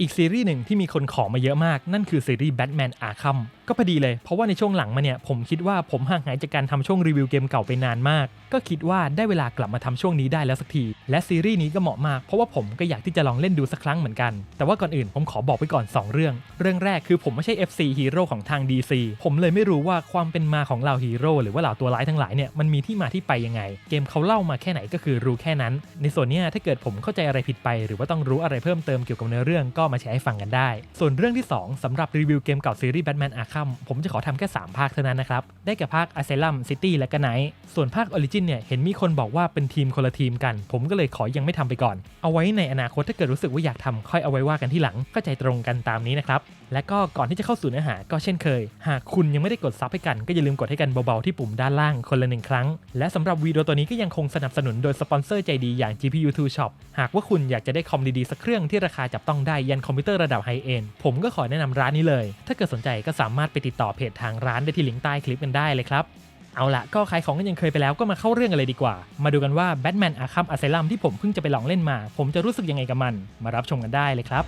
อีกซีรีส์หนึ่งที่มีคนขอมาเยอะมาก นั่นคือซีรีส์ Batman Arkham ก็พอดีเลย เพราะว่าในช่วงหลังมาเนี่ย ผมคิดว่าผมห่างหายจากการทำช่วงรีวิวเกมเก่าไปนานมาก ก็คิดว่าได้เวลากลับมาทำช่วงนี้ได้แล้วสักที และซีรีส์นี้ก็เหมาะมาก เพราะว่าผมก็อยากที่จะลองเล่นดูสักครั้งเหมือนกัน แต่ว่าก่อนอื่นผมขอบอกไปก่อน 2 เรื่อง เรื่องแรกคือผมไม่ใช่ FC ฮีโร่ของทาง DC ผมเลยไม่รู้ว่าความเป็นมาของเหล่าฮีโร่หรือว่าเหล่าตัวร้ายทั้งหลายเนี่ยมันมีที่มาที่ไปยังไง เกมเขาเล่ามาแค่ไหนก็คือรู้แค่นั้น ในส่วนนี้ถ้าเกิดผมเข้าใจอะไรผิดไป หรือว่าต้องรู้อะไรเพิ่มเติมเกี่ยวกับเนื้อเรื่องก็มาแชร์ให้ฟังกันได้ ส่วนเรื่องที่ 2สำหรับรีวิวเกมเก่าซีรีส์ Batman Arkham ผมจะขอทำแค่ 3 ภาคเท่านั้นนะครับ ได้แก่ภาค Asylum City และก็ Night ส่วนภาค Origin เนี่ยเห็นมีคนบอกว่าเป็นทีมคนละทีมกัน ผมก็เลยขอยังไม่ทำไปก่อน เอาไว้ในอนาคตถ้าเกิดรู้สึกว่าอยากทำค่อยเอาไว้ว่ากันที่หลังก็ใจตรงกันตามนี้นะครับและก็ก่อนที่จะเข้าสู่เนื้อหาก็เช่นเคย หากคุณยังไม่ได้กดซับให้กันก็อย่าลืมกดให้กันเบาๆที่ปุ่มด้านล่างคนละหนึ่งครั้ง และสำหรับวิดีโอตัวนี้ก็ยังคงสนับสนุนโดยสปอนเซอร์ใจดีอย่าง GPU 2 Shop หากว่าคุณอยากจะได้คอมดีๆสักเครื่องที่ราคาจับต้องได้ยันคอมพิวเตอร์ระดับไฮเอ็นผมก็ขอแนะนำร้านนี้เลย ถ้าเกิดสนใจก็สามารถไปติดต่อเพจทางร้านได้ที่ลิงก์ใต้คลิปกันได้เลยครับเอาละก็ขายของกันยังเคยไปแล้วก็มาเข้าเรื่องกันเลยดีกว่า มาดูกันว่า Batman Arkham Asylum ที่ผมเพิ่งจะไปลองเล่นมา ผมจะรู้สึกยังไงกับมัน มารับชมกันได้เลยครับ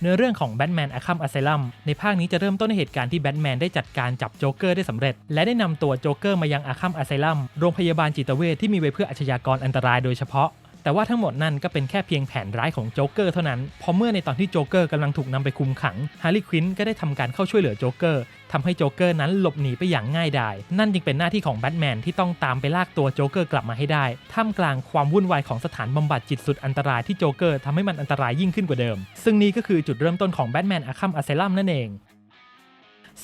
เนื้อเรื่องของ Batman Arkham Asylum ในภาคนี้จะเริ่มต้นในเหตุการณ์ที่แบทแมนได้จัดการจับโจ๊กเกอร์ได้สำเร็จ และได้นำตัวโจ๊กเกอร์มายัง Arkham Asylum โรงพยาบาลจิตเวชที่มีไว้เพื่ออาชญากรอันตรายโดยเฉพาะ แต่ว่าทั้งหมดนั่นก็เป็นแค่เพียงแผนร้ายของโจ๊กเกอร์เท่านั้นพราะเมื่อในตอนที่โจ๊กเกอร์กำลังถูกนำไปคุมขัง ฮาร์ลีควินก็ได้ทำการเข้าช่วยเหลือโจ๊กเกอร์ทำให้โจ๊กเกอร์นั้นหลบหนีไปอย่างง่ายดาย นั่นจึงเป็นหน้าที่ของแบทแมนที่ต้องตามไปลากตัวโจ๊กเกอร์กลับมาให้ได้ ท่ามกลางความวุ่นวายของสถานบำบัดจิตสุดอันตรายที่โจ๊กเกอร์ทำให้มันอันตรายยิ่งขึ้นกว่าเดิม ซึ่งนี่ก็คือจุดเริ่มต้นของแบทแมนอาคัมอ s เซลัมนั่นเอง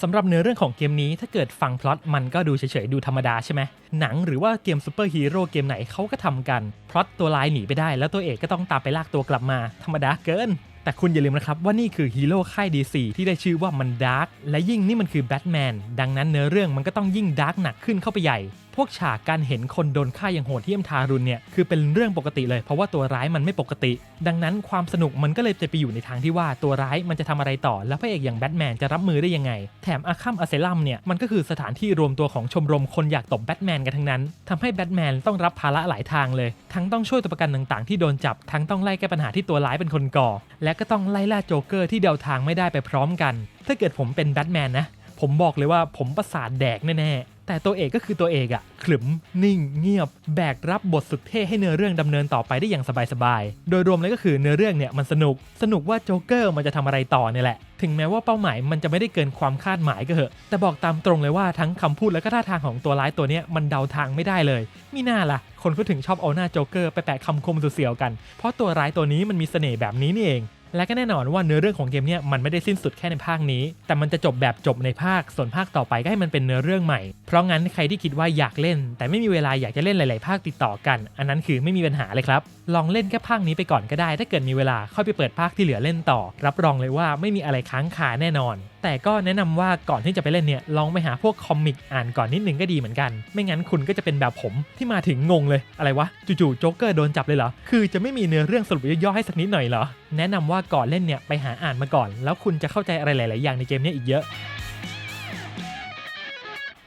สำหรับเนื้อเรื่องของเกมนี้ถ้าเกิดฟังพล็อตมันก็ดูเฉยๆ ดูธรรมดาใช่ไหมหนังหรือว่าเกมซูเปอร์ฮีโร่เกมไหนเขาก็ทำกัน พล็อตตัวร้ายหนีไปได้ แล้วตัวเอกก็ต้องตามไปลากตัวกลับมา ธรรมดาเกิน แต่คุณอย่าลืมนะครับว่านี่คือฮีโร่ค่าย DC ที่ได้ชื่อว่ามันดาร์กและยิ่งนี่มันคือแบทแมนดังนั้นเนื้อเรื่องมันก็ต้องยิ่งดาร์กหนักขึ้นเข้าไปใหญ่ พวกฉากการเห็นคนโดนฆ่าอย่างโหดเหี้ยมทารุณเนี่ยคือเป็นเรื่องปกติเลยเพราะว่าตัวร้ายมันไม่ปกติ ดังนั้นความสนุกมันก็เลยจะไปอยู่ในทางที่ว่าตัวร้ายมันจะทำอะไรต่อ แล้วพระเอกอย่างแบทแมนจะรับมือได้ยังไง แถมอาคัมอ s เซลัมเนี่ยมันก็คือสถานที่รวมตัวของชมรมคนอยากตบแบทแมนกันทั้งนั้นทำให้แบทแมนต้องรับภาระหลายทางเลย ทั้งต้องช่วยตัวประกันต่างๆ ที่โดนจับ ทั้งต้องไล่แก้ปัญหาที่ตัวร้ายเป็นคนก่อ และก็ต้องไล่ล่าโจ๊กเกอร์ที่เดาทางไม่ได้ไปพร้อมกัน ถ้าเกิดผมเป็นแบทแมนนะ ผมบอกเลยว่าผมประสาทแดกแน่ๆ แต่ตัวเอกก็คือตัวเอกอะขรึมนิ่ง เงียบ แบกรับบทสุดเท่ให้เนื้อเรื่องดำเนินต่อไปได้อย่างสบายๆ โดยรวมเลยก็คือเนื้อเรื่องเนี่ยมันสนุก สนุกว่าโจ๊กเกอร์มันจะทำอะไรต่อเนี่ยแหละ ถึงแม้ว่าเป้าหมายมันจะไม่ได้เกินความคาดหมายก็เหอะ แต่บอกตามตรงเลยว่าทั้งคำพูดและก็ท่าทางของตัวร้ายตัวเนี้ยมันเดาทางไม่ได้เลยมิน่าล่ะ คนก็ถึงชอบเอาหน้าโจ๊กเกอร์ไปแปะคำคมสุดเสียวกัน เพราะตัวร้ายตัวนี้มันมีเสน่ห์แบบนี้นี่เอง และก็แน่นอนว่าเนื้อเรื่องของเกมเนี่ยมันไม่ได้สิ้นสุดแค่ในภาคนี้ แต่มันจะจบแบบจบในภาค ส่วนภาคต่อไปก็ให้มันเป็นเนื้อเรื่องใหม่ เพราะงั้นใครที่คิดว่าอยากเล่น แต่ไม่มีเวลาอยากจะเล่นหลาย ๆ ภาคติดต่อกัน อันนั้นคือไม่มีปัญหาเลยครับ ลองเล่นแค่ภาคนี้ไปก่อนก็ได้ ถ้าเกิดมีเวลาค่อยไปเปิดภาคที่เหลือเล่นต่อ รับรองเลยว่าไม่มีอะไรค้างคาแน่นอน แต่ก็แนะนำว่าก่อนที่จะไปเล่นเนี่ยลองไปหาพวกคอมิกอ่านก่อนนิดนึงก็ดีเหมือนกัน ไม่งั้นคุณก็จะเป็นแบบผมที่มาถึงงงเลยอะไรวะจู่ๆโจ๊กเกอร์โดนจับเลยเหรอคือจะไม่มีเนื้อเรื่องสรุปย่อๆให้สักนิดหน่อยเหรอแนะนำว่าก่อนเล่นเนี่ยไปหาอ่านมาก่อน แล้วคุณจะเข้าใจอะไรหลาย ๆ อย่างในเกมนี้อีกเยอะ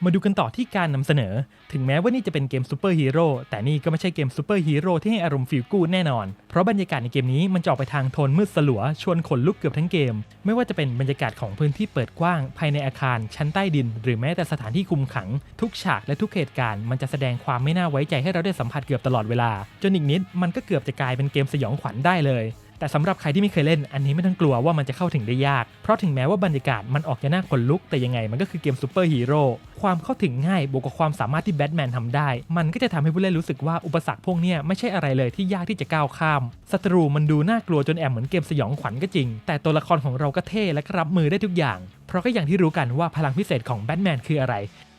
มาดูกันต่อที่การนำเสนอ ถึงแม้ว่านี่จะเป็นเกมซูเปอร์ฮีโร่แต่นี่ก็ไม่ใช่เกมซูเปอร์ฮีโร่ที่ให้อารมณ์ฟีลกูดแน่นอน เพราะบรรยากาศในเกมนี้มันจะออกไปทางโทนมืดสลัว ชวนขนลุกเกือบทั้งเกม ไม่ว่าจะเป็นบรรยากาศของพื้นที่เปิดกว้าง ภายในอาคารชั้นใต้ดิน หรือแม้แต่สถานที่คุมขัง ทุกฉากและทุกเหตุการณ์มันจะแสดงความไม่น่าไว้ใจให้เราได้สัมผัสเกือบตลอดเวลา จนอีกนิดมันก็เกือบจะกลายเป็นเกมสยองขวัญได้เลย แต่สำหรับใครที่ไม่เคยเล่นอันนี้ไม่ต้องกลัวว่ามันจะเข้าถึงได้ยาก เพราะถึงแม้ว่าบรรยากาศมันออกจะน่าขนลุก แต่ยังไงมันก็คือเกมซูเปอร์ฮีโร่ความเข้าถึงง่ายบวกกับความสามารถที่แบทแมนทำได้ มันก็จะทำให้ผู้เล่นรู้สึกว่าอุปสรรคพวกนี้ไม่ใช่อะไรเลยที่ยากที่จะก้าวข้ามศัตรูมันดูน่ากลัวจนแอบเหมือนเกมสยองขวัญก็จริง แต่ตัวละครของเราก็เท่และก็รับมือได้ทุกอย่าง เพราะก็อย่างที่รู้กันว่าพลังพิเศษของแบทแมนคืออะไร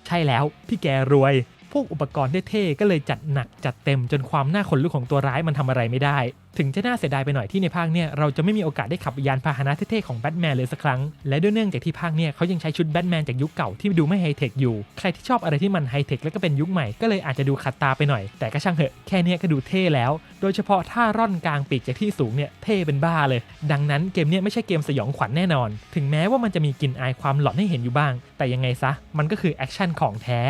ใช่แล้วพี่แกรวย พวกอุปกรณ์เท่ๆก็เลยจัดหนักจัดเต็มจนความน่าขนลุกของตัวร้ายมันทำอะไรไม่ได้ ถึงจะน่าเสียดายไปหน่อยที่ในภาคเนี่ยเราจะไม่มีโอกาสได้ขับยานพาหนะเท่ๆของแบทแมนเลยสักครั้ง และด้วยเนื่องจากที่ภาคเนี่ยเขายังใช้ชุดแบทแมนจากยุคเก่าที่ดูไม่ไฮเทคอยู่ ใครที่ชอบอะไรที่มันไฮเทคแล้วก็เป็นยุคใหม่ก็เลยอาจจะดูขัดตาไปหน่อย แต่ก็ช่างเถอะแค่เนี้ยก็ดูเท่แล้ว โดยเฉพาะท่าร่อนกลางปีกจากที่สูงเนี่ยเท่เป็นบ้าเลย ดังนั้นเกมเนี่ยไม่ใช่เกมสยองขวัญแน่นอน ถึงแม้ว่ามันจะมีกลิ่นอายความหลอนให้เห็นอยู่บ้าง แต่ยังไงซะมันก็คือแอคชั่นของแท้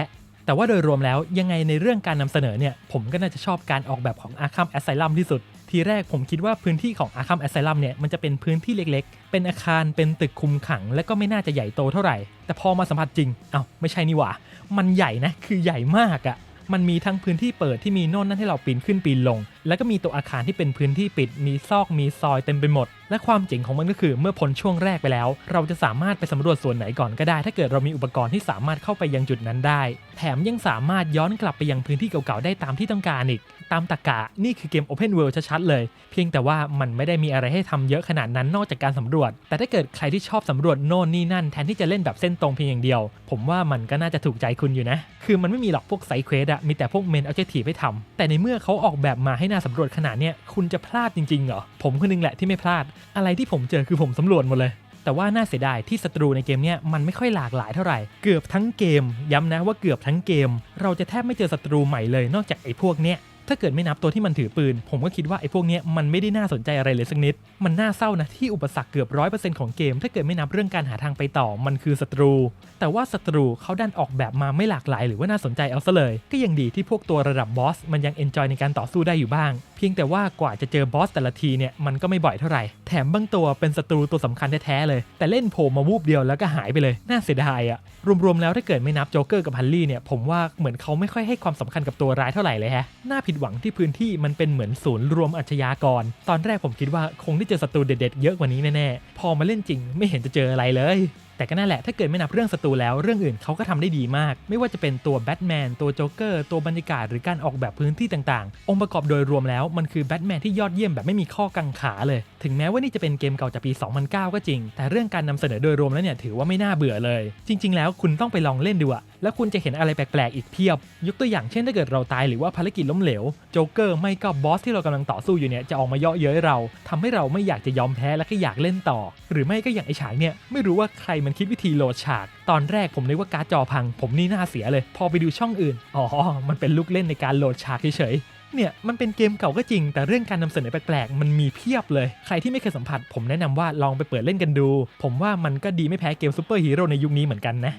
แต่ว่าโดยรวมแล้วยังไงในเรื่องการนำเสนอเนี่ยผมก็น่าจะชอบการออกแบบของ Arkham Asylum ที่สุด ทีแรกผมคิดว่าพื้นที่ของ Arkham Asylum เนี่ยมันจะเป็นพื้นที่เล็กๆ เป็นอาคารเป็นตึกคุมขัง และก็ไม่น่าจะใหญ่โตเท่าไหร่ แต่พอมาสัมผัสจริงเอ้าไม่ใช่นี่หว่า มันใหญ่นะคือใหญ่มากอะมันมีทั้งพื้นที่เปิดที่มีโน่นนั่นให้เราปีนขึ้นปีนลง แล้วก็มีตัวอาคารที่เป็นพื้นที่ปิด มีซอกมีซอยเต็มไปหมด และความเจ๋งของมันก็คือเมื่อพ้นช่วงแรกไปแล้ว เราจะสามารถไปสำรวจส่วนไหนก่อนก็ได้ ถ้าเกิดเรามีอุปกรณ์ที่สามารถเข้าไปยังจุดนั้นได้ แถมยังสามารถย้อนกลับไปยังพื้นที่เก่าๆได้ตามที่ต้องการอีก ตามตรกกะนี่คือเกม Open World ชัดๆเลย เพียงแต่ว่ามันไม่ได้มีอะไรให้ทำเยอะขนาดนั้นนอกจากการสำรวจ แต่ถ้าเกิดใครที่ชอบสำรวจโน่นนี่นั่นแทนที่จะเล่นแบบเส้นตรงเพียงอย่างเดียว ผมว่ามันก็น่าจะถูกใจคุณอยู่นะ คือมันไม่มีหรอกพวกไซเควสอะมีแต่พวกเมนเอ b เจ t ทีให้ทำแต่ในเมื่อเขาออกแบบมาให้น่าสำรวจขนาดเนี้ยคุณจะพลาดจริงๆเหรอผมคนนึงแหละที่ไม่พลาดอะไรที่ผมเจอคือผมสำรวจหมดเลย แต่ว่าน่าเสียดายที่ศัตรูในเกมเนี้ยมันไม่ค่อยหลากหลายเท่าไหร่ เกือบทั้งเกม ย้ำนะว่าเกือบทั้งเกม เราจะแทบไม่เจอศัตรูใหม่เลยนอกจากไอ้พวกเนี้ย ถ้าเกิดไม่นับตัวที่มันถือปืน ผมก็คิดว่าไอ้พวกนี้มันไม่ได้น่าสนใจอะไรเลยสักนิด มันน่าเศร้านะที่อุปสรรคเกือบร้อยเปอร์เซ็นต์ของเกม ถ้าเกิดไม่นับเรื่องการหาทางไปต่อมันคือศัตรู แต่ว่าศัตรูเขาดันออกแบบมาไม่หลากหลาย หรือว่าน่าสนใจเอาซะเลย ก็ยังดีที่พวกตัวระดับบอสมันยังเอนจอยในการต่อสู้ได้อยู่บ้าง เพียงแต่ว่ากว่าจะเจอบอสแต่ละทีเนี่ยมันก็ไม่บ่อยเท่าไหร่แถมบางตัวเป็นศัตรูตัวสำคัญแท้ๆเลย แต่เล่นโผล่มาวูบเดียวแล้วก็หายไปเลยน่าเสียดายอะรวมๆแล้วถ้าเกิดไม่นับโจ๊กเกอร์กับฮันลี่เนี่ยผมว่าเหมือนเขาไม่ค่อยให้ความสำคัญกับตัวร้ายเท่าไหร่เลยฮะน่าผิดหวังที่พื้นที่มันเป็นเหมือนศูนย์รวมอาชญากร ตอนแรกผมคิดว่าคงได้เจอศัตรูเด็ดๆเยอะกว่านี้แน่ๆ พอมาเล่นจริงไม่เห็นจะเจออะไรเลย แต่ก็นั่นแหละถ้าเกิดไม่นับเรื่องศัตรูแล้วเรื่องอื่นเขาก็ทำได้ดีมาก ไม่ว่าจะเป็นตัวแบทแมนตัวโจ๊กเกอร์ตัวบรรยากาศหรือการออกแบบพื้นที่ต่างๆ องค์ประกอบโดยรวมแล้วมันคือแบทแมนที่ยอดเยี่ยมแบบไม่มีข้อกังขาเลย ถึงแม้ว่านี่จะเป็นเกมเก่าจากปี 2009 ก็จริง แต่เรื่องการนำเสนอโดยรวมแล้วเนี่ยถือว่าไม่น่าเบื่อเลย จริง ๆ แล้วคุณต้องไปลองเล่นดูอะ แล้วคุณจะเห็นอะไรแปลกๆอีกเพียบ ยกตัวอย่างเช่นถ้าเกิดเราตายหรือว่าภารกิจล้มเหลวโจ๊กเกอร์ไม่ก็บอสที่เรากำลังต่อสู้อยู่เนี่ยจะออกมาเยาะเย้ยเราทำให้เราไม่อยากจะยอมแพ้และก็อยากเล่นต่อ หรือไม่ก็อย่างไอฉากเนี่ยไม่รู้ว่าใครมันคิดวิธีโหลดฉาก ตอนแรกผมนึกว่าการ์ดจอพัง ผมนี่น่าเสียเลย พอไปดูช่องอื่นอ๋อมันเป็นลูกเล่นในการโหลดฉากเฉยๆเนี่ยมันเป็นเกมเก่าก็จริง แต่เรื่องการนำเสนอแปลกๆมันมีเพียบเลย ใครที่ไม่เคยสัมผัส ผมแนะนำว่าลองไปเปิดเล่นกันดู ผมว่ามันก็ดีไม่แพ้เกมซูเปอร์ฮีโร่ในยุคนี้เหมือนกันนะ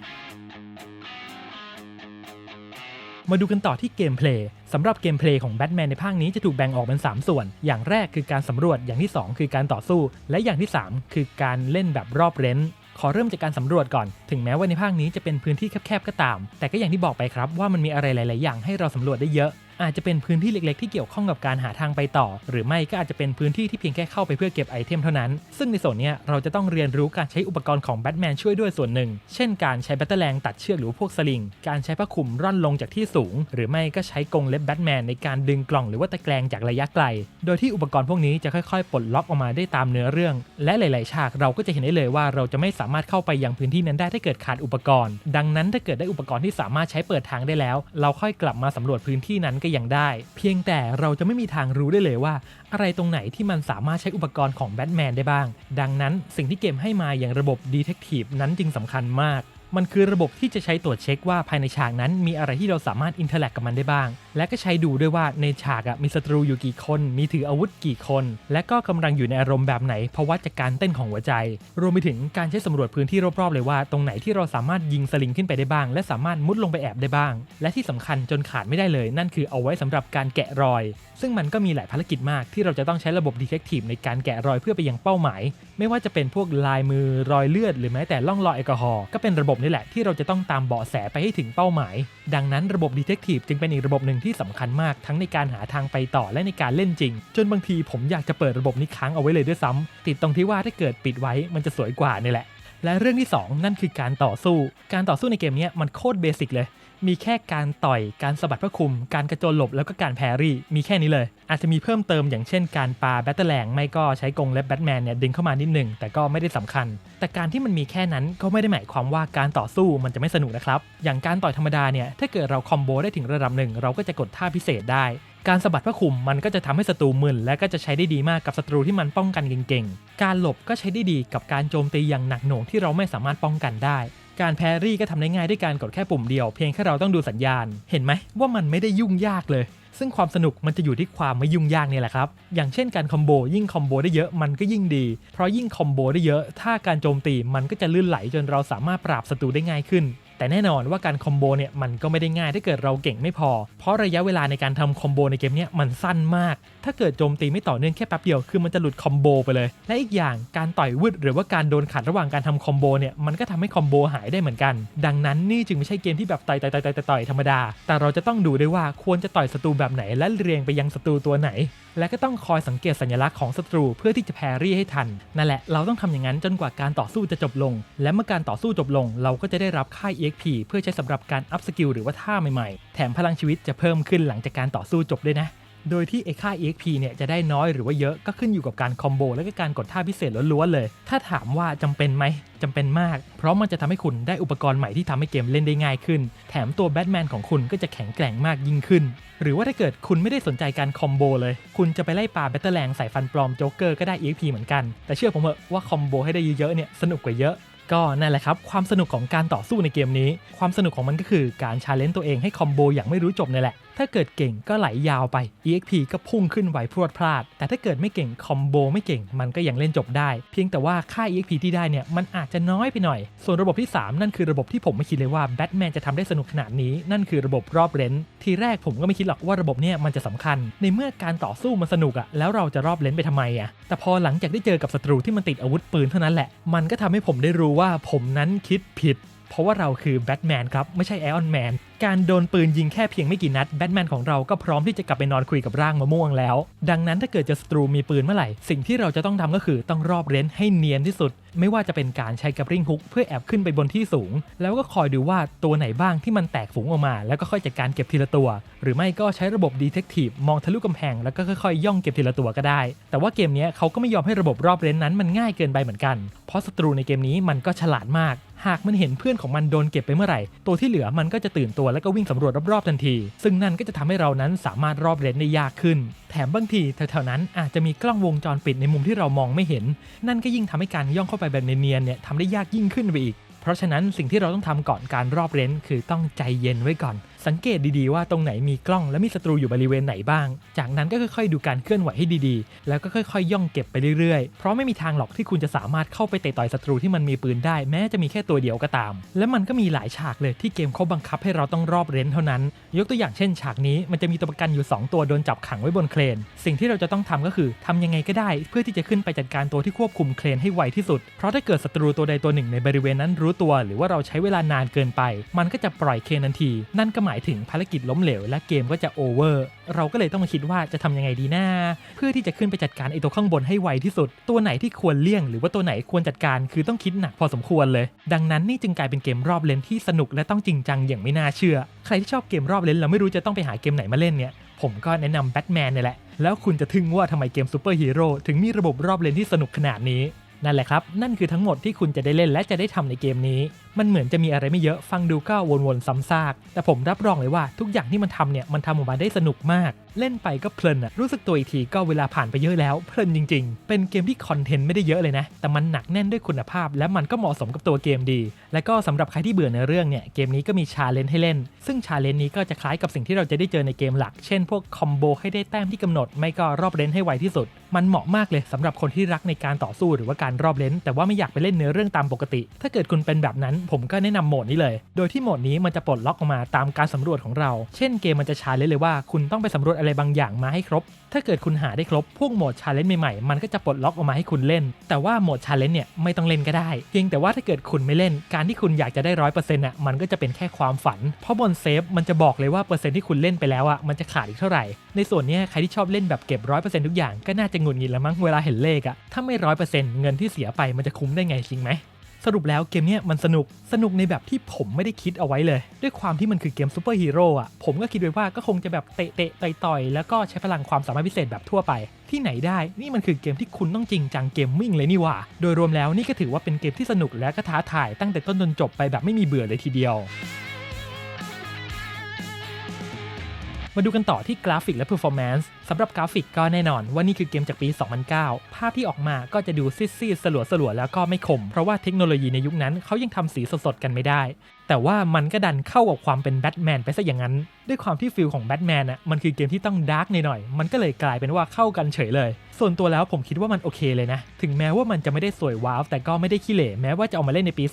มาดูกันต่อที่เกมเพลย์สำหรับเกมเพลย์ของแบทแมนในภาคนี้จะถูกแบ่งออกเป็น 3 ส่วน อย่างแรกคือการสำรวจอย่างที่ 2 คือการต่อสู้ และอย่างที่ 3 คือการเล่นแบบรอบเร้นขอเริ่มจากการสำรวจก่อน ถึงแม้ว่าในภาคนี้จะเป็นพื้นที่แคบๆก็ตาม แต่ก็อย่างที่บอกไปครับว่ามันมีอะไรหลาย ๆ อย่างให้เราสำรวจได้เยอะ อาจจะเป็นพื้นที่เล็ก ๆ ที่เกี่ยวข้องกับการหาทางไปต่อ หรือไม่ก็อาจจะเป็นพื้นที่ที่เพียงแค่เข้าไปเพื่อเก็บไอเทมเท่านั้น ซึ่งในส่วนนี้เราจะต้องเรียนรู้การใช้อุปกรณ์ของแบทแมนช่วยด้วยส่วนหนึ่ง เช่นการใช้แบตเตอร์แลงตัดเชือกหรือพวกสลิง การใช้ผ้าคลุมร่อนลงจากที่สูง หรือไม่ก็ใช้กรงเล็บแบทแมนในการดึงกล่องหรือว่าตะแกรงจากระยะไกล โดยที่อุปกรณ์พวกนี้จะค่อยๆ ปลดล็อกออกมาได้ตามเนื้อเรื่อง และหลาย ๆ ฉากเราก็จะเห็นได้เลยว่าเราจะไม่สามารถเข้าไปยังพื้นที่นั้นได้ถ้าเกิดขาดอุปกรณ์ ดังนั้นถ้าเกิดได้อุปกรณ์ที่สามารถใช้เปิดทางได้แล้ว เราค่อยกลับมาสำรวจพื้นที่นั้นก็ยังได้ เพียงแต่เราจะไม่มีทางรู้ได้เลยว่า อะไรตรงไหนที่มันสามารถใช้อุปกรณ์ของแบทแมนได้บ้าง ดังนั้นสิ่งที่เกมให้มาอย่างระบบดีเทคทีฟนั้นจึงสำคัญมาก มันคือระบบที่จะใช้ตรวจเช็คว่าภายในฉากนั้นมีอะไรที่เราสามารถอินเทอร์แลกกับมันได้บ้างและก็ใช้ดูด้วยว่าในฉากมีศัตรูอยู่กี่คน มีถืออาวุธกี่คน และก็กำลังอยู่ในอารมณ์แบบไหน เพราะวัดจากการเต้นของหัวใจ รวมไปถึงการใช้สำรวจพื้นที่รอบๆเลยว่าตรงไหนที่เราสามารถยิงสลิงขึ้นไปได้บ้าง และสามารถมุดลงไปแอบได้บ้าง และที่สำคัญจนขาดไม่ได้เลย นั่นคือเอาไว้สำหรับการแกะรอย ซึ่งมันก็มีหลายภารกิจมากที่เราจะต้องใช้ระบบ Detective ในการแกะรอยเพื่อไปยังเป้าหมาย ไม่ว่าจะเป็นพวกลายมือรอยเลือด หรือแม้แต่ล่องรอยแอลกอฮอล์ก็เป็นระบบนี่แหละที่เราจะต้องตามเบาะแสไปให้ถึงเป้าหมาย ดังนั้นระบบ Detective จึงเป็นอีกระบบหนึ่งที่สำคัญมากทั้งในการหาทางไปต่อและในการเล่นจริง จนบางทีผมอยากจะเปิดระบบนี้ค้างเอาไว้เลยด้วยซ้ำติดตรงที่ว่าถ้าเกิดปิดไว้มันจะสวยกว่านี่แหละและเรื่องที่ 2 นั่นคือการต่อสู้ การต่อสู้ในเกมนี้มันโคตรเบสิกเลย มีแค่การต่อยการสะบัดพระคุม การกระโจนหลบแล้วก็การแพรรี่ มีแค่นี้เลย อาจจะมีเพิ่มเติมอย่างเช่นการปาแบตเตอร์แลงไม่ก็ใช้กงเล็บแบทแมนเนี่ยดึงเข้ามานิดหนึ่งแต่ก็ไม่ได้สำคัญ แต่การที่มันมีแค่นั้นก็ไม่ได้หมายความว่าการต่อสู้มันจะไม่สนุกนะครับ อย่างการต่อยธรรมดาเนี่ยถ้าเกิดเราคอมโบได้ถึงระดับหนึ่งเราก็จะกดท่าพิเศษได้การสะบัดพระคุมมันก็จะทำให้ศัตรูมึนและก็จะใช้ได้ดีมากกับศัตรูที่มันป้องกันเก่งๆ การหลบก็ใช้ได้ดีกับการโจมตีอย่างหนักหน่วงที่เราไม่สามารถป้องกันได้ การแพรรี่ก็ทำได้ง่ายด้วยการกดแค่ปุ่มเดียวเพียงแค่เราต้องดูสัญญาณ เห็นไหมว่ามันไม่ได้ยุ่งยากเลย ซึ่งความสนุกมันจะอยู่ที่ความไม่ยุ่งยากนี่แหละครับ อย่างเช่นการคอมโบยิ่งคอมโบได้เยอะมันก็ยิ่งดี เพราะยิ่งคอมโบได้เยอะ ถ้าการโจมตีมันก็จะลื่นไหลจนเราสามารถปราบศัตรูได้ง่ายขึ้น แต่แน่นอนว่าการคอมโบเนี่ยมันก็ไม่ได้ง่ายถ้าเกิดเราเก่งไม่พอ เพราะระยะเวลาในการทำคอมโบในเกมเนี้ยมันสั้นมาก ถ้าเกิดโจมตีไม่ต่อเนื่องแค่แป๊บเดียวคือมันจะหลุดคอมโบไปเลย และอีกอย่างการต่อยวืดหรือว่าการโดนขัดระหว่างการทำคอมโบเนี่ยมันก็ทำให้คอมโบหายได้เหมือนกัน ดังนั้นนี่จึงไม่ใช่เกมที่แบบต่อยต่อยต่อยต่อยต่อยธรรมดา แต่เราจะต้องดูด้วยว่าควรจะต่อยศัตรูแบบไหนและเรียงไปยังศัตรูตัวไหน และก็ต้องคอยสังเกตสัญลักษณ์ของศัตรูเพื่อที่จะแพรรี่ให้ทันนั่นแหละเราต้องทำอย่างนั้นจนกว่าการต่อสู้จะจบลง และเมื่อการต่อสู้จบลง เราก็จะได้รับค่าย EXP เพื่อใช้สำหรับการอัพสกิลหรือว่าท่าใหม่ๆ แถมพลังชีวิตจะเพิ่มขึ้นหลังจากการต่อสู้จบด้วยนะ โดยที่ไอค่า EXP เนี่ยจะได้น้อยหรือว่าเยอะก็ขึ้นอยู่กับการคอมโบและก็การกดท่าพิเศษล้วนๆเลย ถ้าถามว่าจำเป็นไหมจำเป็นมาก เพราะมันจะทำให้คุณได้อุปกรณ์ใหม่ที่ทำให้เกมเล่นได้ง่ายขึ้น แถมตัวแบทแมนของคุณก็จะแข็งแกร่งมากยิ่งขึ้น หรือว่าถ้าเกิดคุณไม่ได้สนใจการคอมโบเลย คุณจะไปไล่ปลาแบตเตอร์แลงใส่ฟันปลอมโจ๊กเกอร์ก็ได้ EXP เหมือนกัน แต่เชื่อผมเถอะว่าคอมโบให้ได้เยอะๆเนี่ยสนุกกว่าเยอะ ก็นั่นแหละครับ ความสนุกของการต่อสู้ในเกมนี้ ความสนุกของมันก็คือการชาเลนจ์ตัวเองให้คอมโบอย่างไม่รู้จบนี่แหละ ถ้าเกิดเก่งก็ไหลยาวไป EXP ก็พุ่งขึ้นไหวพรวดพลาด แต่ถ้าเกิดไม่เก่งคอมโบไม่เก่งมันก็ยังเล่นจบได้ เพียงแต่ว่าค่า EXP ที่ได้เนี่ยมันอาจจะน้อยไปหน่อย ส่วนระบบที่ 3 นั่นคือระบบที่ผมไม่คิดเลยว่าแบทแมนจะทำได้สนุกขนาดนี้ นั่นคือระบบรอบเลนส์ทีแรกผมก็ไม่คิดหรอกว่าระบบเนี่ยมันจะสำคัญ ในเมื่อการต่อสู้มันสนุกอะแล้วเราจะรอบเลนส์ไปทำไมอะแต่พอหลังจากได้เจอกับศัตรูที่มันติดอาวุธปืนเท่านั้นแหละ มันก็ทำให้ผมได้รู้ว่าผมนั้นคิดผิด เพราะว่าเราคือแบทแมนครับไม่ใช่ไอออนแมน การโดนปืนยิงแค่เพียงไม่กี่นัดแบทแมนของเราก็พร้อมที่จะกลับไปนอนคุยกับร่างมะม่วงแล้ว ดังนั้นถ้าเกิดจอศัตรูมีปืนเมื่อไหร่ สิ่งที่เราจะต้องทำก็คือต้องรอบเร้นให้เนียนที่สุด ไม่ว่าจะเป็นการใช้กับริงฮุกเพื่อแอบขึ้นไปบนที่สูง แล้วก็คอยดูว่าตัวไหนบ้างที่มันแตกฝูงออกมา แล้วก็ค่อยจัดการเก็บทีละตัว หรือไม่ก็ใช้ระบบดีเทคทีฟมองทะลุกำแพงแล้วก็ค่อยๆ ย่องเก็บทีละตัวก็ได้ แต่ว่าเกมนี้เขาก็ไม่ยอมให้ระบบรอบเร้นนั้นมันง่ายเกินไปเหมือนกัน เพราะศัตรูในเกมนี้มันก็ฉลาดมาก หากมันเห็นเพื่อนของมันโดนเก็บไปเมื่อไหร่ ตัวที่เหลือมันก็จะตื่นตัวแล้วก็วิ่งสำรวจรอบๆทันที ซึ่งนั่นก็จะทำให้เรานั้นสามารถรอบเลนได้ยากขึ้น แถมบางทีแถวๆนั้นอาจจะมีกล้องวงจรปิดในมุมที่เรามองไม่เห็น นั่นก็ยิ่งทำให้การย่องเข้าไปแบบเนียนๆเนี่ยทำได้ยากยิ่งขึ้นไปอีก เพราะฉะนั้นสิ่งที่เราต้องทำก่อนการรอบเลนคือต้องใจเย็นไว้ก่อน สังเกตดีๆว่าตรงไหนมีกล้องและมีศัตรูอยู่บริเวณไหนบ้าง จากนั้นก็ค่อยๆ ดูการเคลื่อนไหวให้ดีๆ แล้วก็ค่อยๆ ย่องเก็บไปเรื่อยๆ เพราะไม่มีทางหรอกที่คุณจะสามารถเข้าไปเตะต่อยศัตรูที่มันมีปืนได้แม้จะมีแค่ตัวเดียวก็ตาม และมันก็มีหลายฉากเลยที่เกมเขาบังคับให้เราต้องรอบเรนเท่านั้น ยกตัวอย่างเช่น ฉากนี้มันจะมีตัวประกันอยู่ 2 ตัวโดนจับขังไว้บนเครน สิ่งที่เราจะต้องทำก็คือทำยังไงก็ได้ เพื่อที่จะขึ้นไปจัดการตัวที่ควบคุมเครนให้ไวที่สุด เพราะถ้าเกิดศัตรูตัวใดตัวหนึ่งในบริเวณนั้นรู้ตัว หรือว่าเราใช้เวลานานเกินไป มันก็จะปล่อยเครนทันที นั่นก็หมายถึงภารกิจล้มเหลวและเกมก็จะโอเวอร์เราก็เลยต้องมาคิดว่าจะทำยังไงดีนะเพื่อที่จะขึ้นไปจัดการไอตัวข้างบนให้ไวที่สุด ตัวไหนที่ควรเลี่ยง หรือว่าตัวไหนควรจัดการคือต้องคิดหนักพอสมควรเลย ดังนั้นนี่จึงกลายเป็นเกมรอบเลนที่สนุกและต้องจริงจังอย่างไม่น่าเชื่อ ใครที่ชอบเกมรอบเลนแล้วไม่รู้จะต้องไปหาเกมไหนมาเล่นเนี่ยผมก็แนะนำแบทแมนเนี่ยแหละ แล้วคุณจะทึ่งว่าทำไมเกมซูเปอร์ฮีโร่ถึงมีระบบรอบเลนที่สนุกขนาดนี้ นั่นแหละครับ นั่นคือทั้งหมดที่คุณจะได้เล่นและจะได้ทำในเกมนี้ มันเหมือนจะมีอะไรไม่เยอะฟังดูก็วนๆซ้ำซาก แต่ผมรับรองเลยว่าทุกอย่างที่มันทำเนี่ยมันทำออกมาได้สนุกมากเล่นไปก็เพลินอะรู้สึกตัวอีกทีก็เวลาผ่านไปเยอะแล้วเพลินจริง ๆ เป็นเกมที่คอนเทนต์ไม่ได้เยอะเลยนะ แต่มันหนักแน่นด้วยคุณภาพ และมันก็เหมาะสมกับตัวเกมดี และก็สำหรับใครที่เบื่อในเรื่องเนี่ยเกมนี้ก็มีชาเลนจ์ให้เล่น ซึ่งชาเลนจ์นี้ก็จะคล้ายกับสิ่งที่เราจะได้เจอในเกมหลัก เช่นพวกคอมโบให้ได้แต้มที่กำหนด ไม่ก็รอบเลนให้ไวที่สุด มันเหมาะมากเลยสำหรับคนที่รักในการต่อสู้หรือว่าการรอบเลนแต่ว่าไม่อยากไปเล่นเนื้อเรื่องตามปกติ ถ้าเกิดคุณเป็นแบบนั้น ผมก็แนะนำโหมดนี้เลย โดยที่โหมดนี้มันจะปลดล็อกออกมาตามการสำรวจของเรา เช่นเกมมันจะชาเลนจ์เลยว่าคุณต้องไปสำรวจอะไรบางอย่างมาให้ครบ ถ้าเกิดคุณหาได้ครบ พวกโหมดชาเลนจ์ใหม่ๆ มันก็จะปลดล็อกออกมาให้คุณเล่น แต่ว่าโหมดชาเลนจ์เนี่ยไม่ต้องเล่นก็ได้ เพียงแต่ว่าถ้าเกิดคุณไม่เล่น การที่คุณอยากจะได้ร้อยเปอร์เซ็นต์อะ มันก็จะเป็นแค่ความฝัน เพราะบนเซฟมันจะบอกเลยว่าเปอร์เซ็นต์ที่คุณเล่นไปแล้วอะ มันจะขาดอีกเท่าไหร่ ในส่วนนี้ใครที่ชอบเล่นแบบเก็บร้อยเปอร์เซ็นต์ทุกอย่างก็น่าจะหงุดหงิดล้วมั้งเวลาเห็นเลขอะ ถ้าไม่ร้อยเปอร์เซ็นต์เงินที่เสียไปมันจะคุ้มได้ไงจริงไหม สรุปแล้วเกมเนี้ยมันสนุกสนุกในแบบที่ผมไม่ได้คิดเอาไว้เลย ด้วยความที่มันคือเกมซูเปอร์ฮีโร่อะผมก็คิดไว้ว่าก็คงจะแบบเตะเตะต่อยต่อยแล้วก็ใช้พลังความสามารถพิเศษแบบทั่วไป ที่ไหนได้นี่มันคือเกมที่คุณต้องจริงจังเกมมิ่งเลยนี่หว่า โดยรวมแล้วนี่ก็ถือว่าเป็นเกมที่สนุกและก็ท้าทายตั้งแต่ต้นจนจบไปแบบไม่มีเบื่อเลยทีเดียว มาดูกันต่อที่กราฟิกและเพอร์ฟอร์แมนซ์สำหรับกราฟิกก็แน่นอนว่านี่คือเกมจากปี 2009 ภาพที่ออกมาก็จะดูซีดๆสลัวๆแล้วก็ไม่คม เพราะว่าเทคโนโลยีในยุคนั้นเขายังทำสีสดๆกันไม่ได้ แต่ว่ามันก็ดันเข้ากับความเป็นแบทแมนไปซะอย่างนั้น ด้วยความที่ฟิลของแบทแมนอะมันคือเกมที่ต้องดาร์กหน่อยๆมันก็เลยกลายเป็นว่าเข้ากันเฉยเลย ส่วนตัวแล้วผมคิดว่ามันโอเคเลยนะ ถึงแม้ว่ามันจะไม่ได้สวยว้าว แต่ก็ไม่ได้ขี้เหร่แม้ว่าจะเอามาเล่นในปี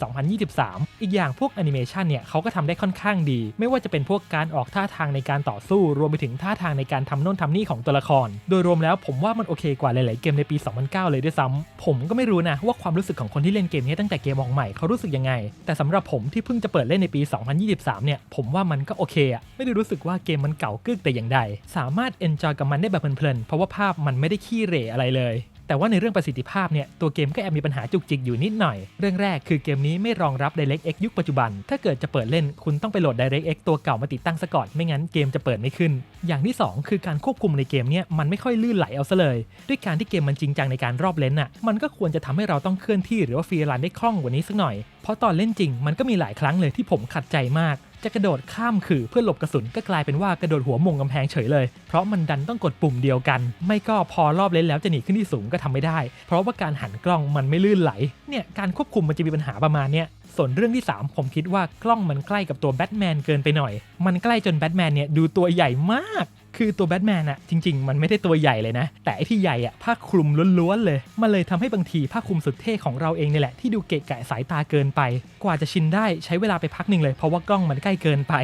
2023 อีกอย่างพวกแอนิเมชันเนี่ยเขาก็ทำได้ค่อนข้างดี ไม่ว่าจะเป็นพวกการออกท่าทางในการต่อสู้ รวมไปถึงท่าทางในการทำโน่นทำนี่ของตัวละคร โดยรวมแล้วผมว่ามันโอเคกว่าหลายๆเกมในปี 2009 เลยด้วยซ้ำผมก็ไม่รู้นะว่าความรู้สึกของคนที่เล่นเกมนี้ตั้งแต่เกมออกใหม่เขารู้สึกยังไง แต่สำหรับผมที่เพิ่งจะเปิดเล่นในปี 2023 เนี่ย ผมว่ามันก็โอเคอะไม่ได้รู้สึกว่าเกมมันเก่ากึกแต่อย่างใด สามารถเอนจอยกับมันได้แบบเพลินๆ เพราะว่าภาพมันไม่ได้ขี้เหร่อะไรเลย แต่ว่าในเรื่องประสิทธิภาพเนี่ยตัวเกมก็แอบมีปัญหาจุกจิกอยู่นิดหน่อย เรื่องแรกคือเกมนี้ไม่รองรับ DirectX ยุคปัจจุบัน ถ้าเกิดจะเปิดเล่นคุณต้องไปโหลด DirectX ตัวเก่ามาติดตั้งซะก่อนไม่งั้นเกมจะเปิดไม่ขึ้น อย่างที่ 2 คือการควบคุมในเกมเนี่ยมันไม่ค่อยลื่นไหลเอาซะเลย ด้วยการที่เกมมันจริงจังในการรอบเลนส์อะมันก็ควรจะทำให้เราต้องเคลื่อนที่หรือว่าฟรีรันได้คล่องกว่านี้สักหน่อย เพราะตอนเล่นจริงมันก็มีหลายครั้งเลยที่ผมขัดใจมาก จะกระโดดข้ามขื่อเพื่อหลบกระสุนก็กลายเป็นว่ากระโดดหัวมงกำแพงเฉยเลย เพราะมันดันต้องกดปุ่มเดียวกัน ไม่ก็พอรอบเล่นแล้วจะหนีขึ้นที่สูงก็ทำไม่ได้ เพราะว่าการหันกล้องมันไม่ลื่นไหล เนี่ยการควบคุมมันจะมีปัญหาประมาณเนี้ยส่วนเรื่องที่ 3 ผมคิดว่ากล้องมันใกล้กับตัวแบทแมนเกินไปหน่อย มันใกล้จนแบทแมนเนี่ยดูตัวใหญ่มาก คือตัวแบทแมนอะจริง ๆ มันไม่ได้ตัวใหญ่เลยนะ แต่ไอที่ใหญ่อะผ้าคลุมล้วนๆเลย มันเลยทำให้บางทีผ้าคลุมสุดเท่ของเราเองเนี่แหละที่ดูเกะกะสายตาเกินไป กว่าจะชินได้ใช้เวลาไปพักหนึ่งเลยเพราะว่ากล้องมันใกล้เกินไป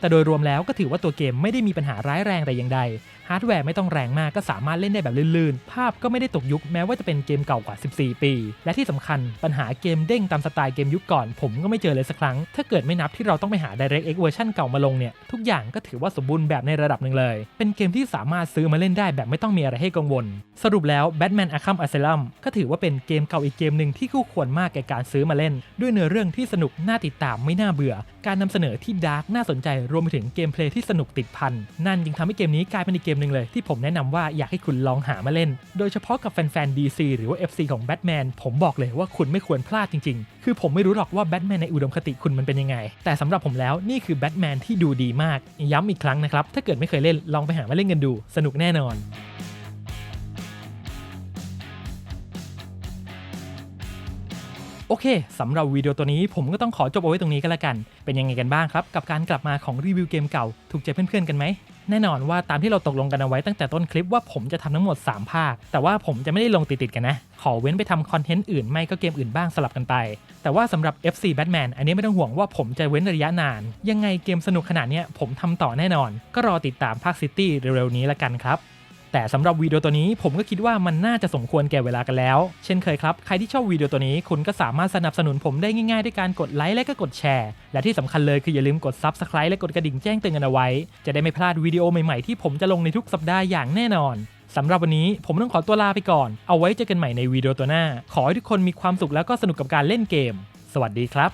แต่โดยรวมแล้วก็ถือว่าตัวเกมไม่ได้มีปัญหาร้ายแรงแต่อย่างใด ฮาร์ดแวร์ไม่ต้องแรงมากก็สามารถเล่นได้แบบลื่นๆ ภาพก็ไม่ได้ตกยุคแม้ว่าจะเป็นเกมเก่ากว่า 14 ปี และที่สำคัญปัญหาเกมเด้งตามสไตล์เกมยุคก่อน ผมก็ไม่เจอเลยสักครั้ง ถ้าเกิดไม่นับที่เราต้องไปหา DirectX เวอร์ชันเก่ามาลงเนี่ย ทุกอย่างก็ถือว่าสมบูรณ์แบบในระดับหนึ่งเลย เป็นเกมที่สามารถซื้อมาเล่นได้แบบไม่ต้องมีอะไรให้กังวล สรุปแล้ว Batman Arkham Asylum ก็ถือว่าเป็นเกมเก่าอีกเกมหนึ่งที่คู่ควรมากแก่การซื้อมาเล่น ด้วยเนื้อเรื่องที่สนุกน่าติดตามไม่น่าเบื่อ การนำเสนอที่ดาร์กน่าสนใจรวมไปถึงเกมเพลย์ที่สนุกติดพันนั่นจึงทำให้เกมนี้กลายเป็นอีกเกมหนึ่งเลยที่ผมแนะนำว่าอยากให้คุณลองหามาเล่น โดยเฉพาะกับแฟนๆ DC หรือว่า FC ของแบทแมนผมบอกเลยว่าคุณไม่ควรพลาดจริง ๆ คือผมไม่รู้หรอกว่าแบทแมนในอุดมคติคุณมันเป็นยังไง แต่สำหรับผมแล้วนี่คือแบทแมนที่ดูดีมาก ย้ำอีกครั้งนะครับ ถ้าเกิดไม่เคยเล่นลองไปหามาเล่นกันดู สนุกแน่นอนโอเค สำหรับวิดีโอตัวนี้ผมก็ต้องขอจบเอาไว้ตรงนี้ก็แล้วกัน เป็นยังไงกันบ้างครับ กับการกลับมาของรีวิวเกมเก่า ถูกใจเพื่อนๆกันไหม แน่นอนว่าตามที่เราตกลงกันเอาไว้ตั้งแต่ต้นคลิปว่าผมจะทำทั้งหมด 3 ภาค แต่ว่าผมจะไม่ได้ลงติดๆกันนะ ขอเว้นไปทำคอนเทนต์อื่นไม่ก็เกมอื่นบ้างสลับกันไป แต่ว่าสำหรับ FC Batman อันนี้ไม่ต้องห่วงว่าผมจะเว้นระยะนาน ยังไงเกมสนุกขนาดนี้ผมทำต่อแน่นอน ก็รอติดตามภาคซิตี้เร็วๆนี้ละกันครับ แต่สำหรับวิดีโอตัวนี้ผมก็คิดว่ามันน่าจะสมควรแก่เวลากันแล้ว เช่นเคยครับ ใครที่ชอบวิดีโอตัวนี้คุณก็สามารถสนับสนุนผมได้ง่ายๆ ด้วยการกดไลค์และก็กดแชร์ และที่สำคัญเลยคืออย่าลืมกด Subscribe และกดกระดิ่งแจ้งเตือนกันเอาไว้ จะได้ไม่พลาดวิดีโอใหม่ๆที่ผมจะลงในทุกสัปดาห์อย่างแน่นอนสำหรับวันนี้ผมต้องขอตัวลาไปก่อน เอาไว้เจอกันใหม่ในวิดีโอตัวหน้า ขอให้ทุกคนมีความสุขแล้วก็สนุกกับการเล่นเกม สวัสดีครับ